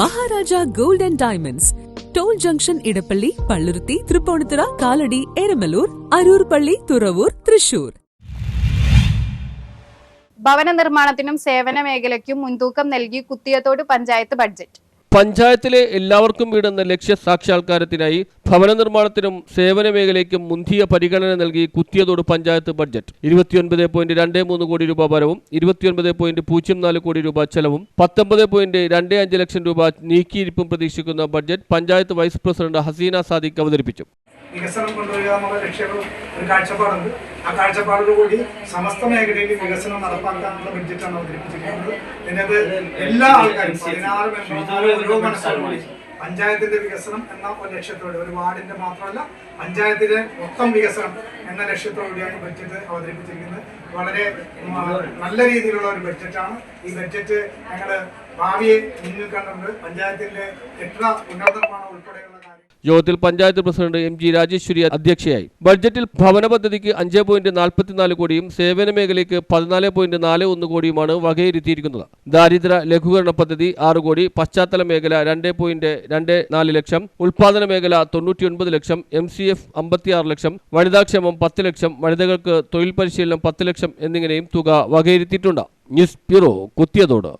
Maharaja gold and diamonds. Toll junction Edappally Palluruthy Tripunithura Kalady Eramalloor Aroor പള്ളി തുറവൂർ തൃശൂർ. ഭവന നിർമ്മാണത്തിനും സേവന മേഖലയ്ക്കും മുൻതൂക്കം നൽകി കുത്തിയത്തോട് പഞ്ചായത്ത് ബഡ്ജറ്റ്. പഞ്ചായത്തിലെ എല്ലാവർക്കും വീടെന്ന ലക്ഷ്യ സാക്ഷാത്കാരത്തിനായി ഭവന നിർമ്മാണത്തിനും സേവന മേഖലയ്ക്കും മുന്തിയ പരിഗണന നൽകി കുത്തിയതോട് പഞ്ചായത്ത് ബഡ്ജറ്റ്. ഇരുപത്തിയൊൻപത് പോയിന്റ് രണ്ട് മൂന്ന് കോടി രൂപ വരവും ഇരുപത്തിയൊൻപത് പോയിന്റ് പൂജ്യം നാല് കോടി രൂപ ചെലവും പത്തൊമ്പത് പോയിന്റ് രണ്ട് അഞ്ച് ലക്ഷം രൂപ നീക്കിയിരിപ്പും പ്രതീക്ഷിക്കുന്ന budget panchayat vice president Haseena Sadiq അവതരിപ്പിച്ചു. വികസനം കൊണ്ടുവരിക എന്നുള്ള ലക്ഷ്യങ്ങളും ഒരു കാഴ്ചപ്പാടുണ്ട്. ആ കാഴ്ചപ്പാടോടുകൂടി സമസ്ത മേഖലയിലും വികസനം നടപ്പാക്കാനുള്ള ബഡ്ജറ്റാണ് അവതരിപ്പിച്ചിരിക്കുന്നത്. ഇതിനകത്ത് എല്ലാ ആൾക്കാരും പതിനാറ് മെമ്പർമാരും പഞ്ചായത്തിന്റെ വികസനം എന്ന ഒരു ലക്ഷ്യത്തോടെ ഒരു വാർഡിന്റെ മാത്രമല്ല പഞ്ചായത്തിലെ മൊത്തം വികസനം എന്ന ലക്ഷ്യത്തോടുകൂടിയാണ് ഈ ബഡ്ജറ്റ് അവതരിപ്പിച്ചിരിക്കുന്നത്. വളരെ നല്ല രീതിയിലുള്ള ഒരു ബഡ്ജറ്റാണ് ഈ ബഡ്ജറ്റ് ഞങ്ങൾ ഭാവിയെ മുന്നിൽ കണ്ടുകൊണ്ട് പഞ്ചായത്തിന്റെ എത്ര ഉന്നതമാണ് ഉൾപ്പെടെയുള്ള കാര്യം യോഗത്തിൽ panchayat president M G Rajeshwari അധ്യക്ഷയായി. ബഡ്ജറ്റിൽ ഭവന പദ്ധതിക്ക് അഞ്ച് പോയിന്റ് നാൽപ്പത്തിനാല് കോടിയും സേവന മേഖലയ്ക്ക് പതിനാല് പോയിന്റ് നാല് ഒന്ന് കോടിയുമാണ് വകയിരുത്തിയിരിക്കുന്നത്. ദാരിദ്ര്യ ലഘൂകരണ പദ്ധതി ആറ് കോടി പശ്ചാത്തല മേഖല രണ്ട് പോയിന്റ് രണ്ട് നാല് ലക്ഷം ഉൽപാദന മേഖല തൊണ്ണൂറ്റിയൊൻപത് ലക്ഷം എം സി എഫ് അമ്പത്തിയാറ് ലക്ഷം വനിതാക്ഷേമം പത്ത് ലക്ഷം വനിതകൾക്ക് തൊഴിൽ പരിശീലനം പത്ത് ലക്ഷം എന്നിങ്ങനെയും തുക വകയിരുത്തിയിട്ടുണ്ട്. News bureau Kuthiyathode.